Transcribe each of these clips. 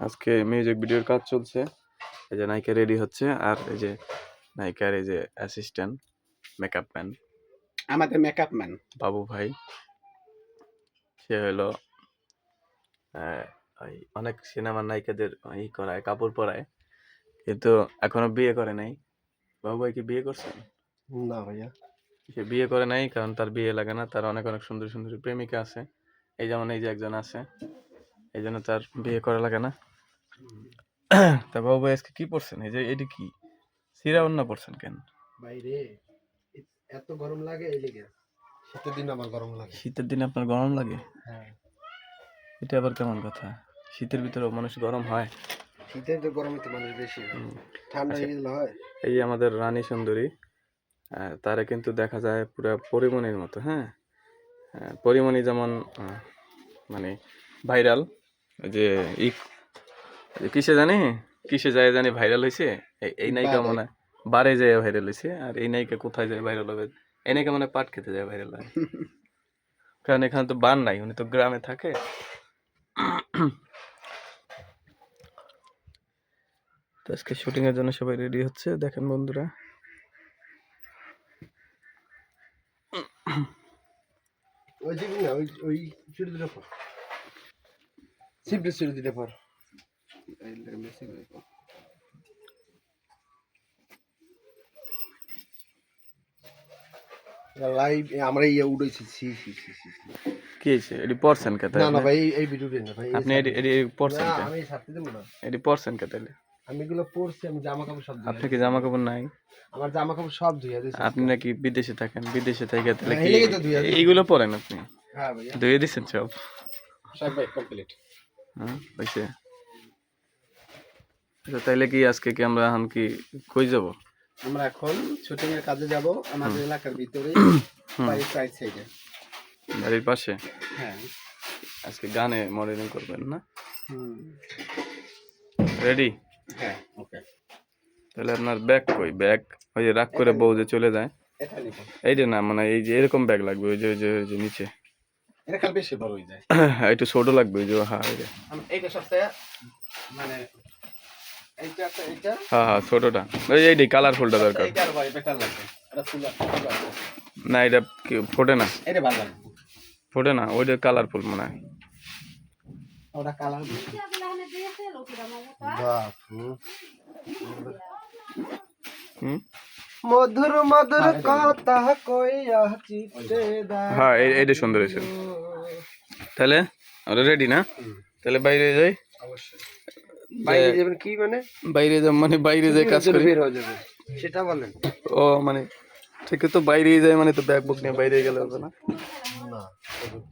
আজকে মিউজিক ভিডিওর কাজ চলছে। এই যে নায়িকা রেডি হচ্ছে আর এই যে নায়িকার এই যে অ্যাসিস্ট্যান্ট মেকআপ ম্যান আমাদের মেকআপ ম্যান বাবু ভাই সে হলো অনেক সিনেমার নায়িকাদের ই করায় কাপড় পরায়। কিন্তু এখনও বিয়ে করে নাই। বাবু ভাই কি বিয়ে করছেন? না ভাইয়া। সে বিয়ে করে নাই কারণ তার বিয়ে লাগে না। তার অনেক অনেক সুন্দর সুন্দর প্রেমিকা আছে। এই যেমন এই যে একজন আছে এই জন্য তার বিয়ে করা লাগে না। তা বাবু ভাই আজকে কি পড়ছেন এই যে এটি কি? সিরা অন্য পড়ছেন কেন? বাইরে এত গরম লাগে এই লেগে শীতের দিন আমার গরম লাগে। শীতের দিনে আপনার গরম লাগে? হ্যাঁ। এটা আবার কেমন কথা? শীতের ভিতরে মানুষ গরম হয়। শীতের তো গরমে তো মানুষ বেশি। ঠান্ডা আচ্ছা। হয়। এই যে আমাদের রানী সুন্দরী তারা কিন্তু দেখা যায় পুরো পরিমণির মতো হ্যাঁ? আহ, পরিমণি যেমন মানে ভাইরাল যে ই কিসে জানি? কিসে যায় জানি ভাইরাল হয়েছে এই- নায়িকা। মনে বারে যায় ভাইরাল হয়েছে আর এই নায়িকা কোথায় যায় ভাইরাল হবে? এই নায়িকা মানে পাট খেতে যায় ভাইরাল হয়। কারণ এখানে তো বান নাই উনি তো গ্রামে থাকে। তো আজকে শুটিং এর জন্য সবাই রেডি হচ্ছে দেখেন বন্ধুরা। ওই যে না ওই ওই চুরি দিলে পর। সিম্পল চুরি দিলে পর। লাইভ আমরা ইয়ে উড়েছি সি সি সি সি। কি হয়েছে? এটি পড়ছেন কে না না ভাই এই- এই না ভাই আপনি এটি এটি পড়ছেন আমি ছাড়তে দেবো না। এটি পড়ছেন কে তাহলে? আমি এগুলো পরছি আমি জামা কাপড় সব ধুয়ে আপনি কি জামা কাপড় নাই? আমার জামা কাপড় সব ধুয়ে দিয়েছি আপনি নাকি বিদেশে থাকেন বিদেশে থেকে তাহলে হ্যাঁ, কি তো ধুইয়া। এইগুলো পড়েন আপনি? হ্যাঁ ভাইয়া। ধুয়ে দিচ্ছেন সব? সব ভাই কমপ্লিট হ্যাঁ হয়েছে আচ্ছা তাইলে কি আজকে কি আমরা এখন কি কই যাব? আমরা এখন শুটিং এর কাজে যাব আমাদের এলাকার ভিতরে বাড়ির সাইড সাইডে বাড়ির পাশে? হ্যাঁ। আজকে গানে মডেলিং করবেন না? হুম। রেডি হ্যাঁ ওকে তাহলে আপনার ব্যাগ কই? ব্যাগ? ওই যে রাগ করে বউ যে চলে যায়। এটা নিব। এই যে না মানে এই যে এরকম ব্যাগ লাগবে ওই যে ওই যে ওই যে নিচে। এটা খালি বেশি বড় হয়ে যায়। একটু ছোট লাগবে ওই যে হ্যাঁ ওই যে। আম- এইটা সবচেয়ে মানে এইটা এইটা? হ্যাঁ হ্যাঁ ছোটটা। ওই কালারফুলটা দরকার। এইটা না এটা কি ফোটে না? ফোটে না ওইটা কালারফুল মনে হয়। ওটা কালার মধুর মধুর কথা কইয়া হ্যাঁ এই এইটা সুন্দর হয়েছে। তাহলে আমরা রেডি না? তাহলে বাইরে যাই। অবশ্যই বাইরে যাবেন কি মানে? বাইরে মানে যাই কাজ করি। বের হয়ে যাবে? সেটা বলেন। ও মানে ঠিক তো বাইরেই যায় মানে তো ব্যাগ বুক নিয়ে বাইরে গেলে হবে না? না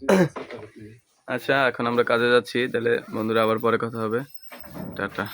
আচ্ছা এখন আমরা কাজে যাচ্ছি তাহলে বন্ধুরা আবার পরে কথা হবে। টাটা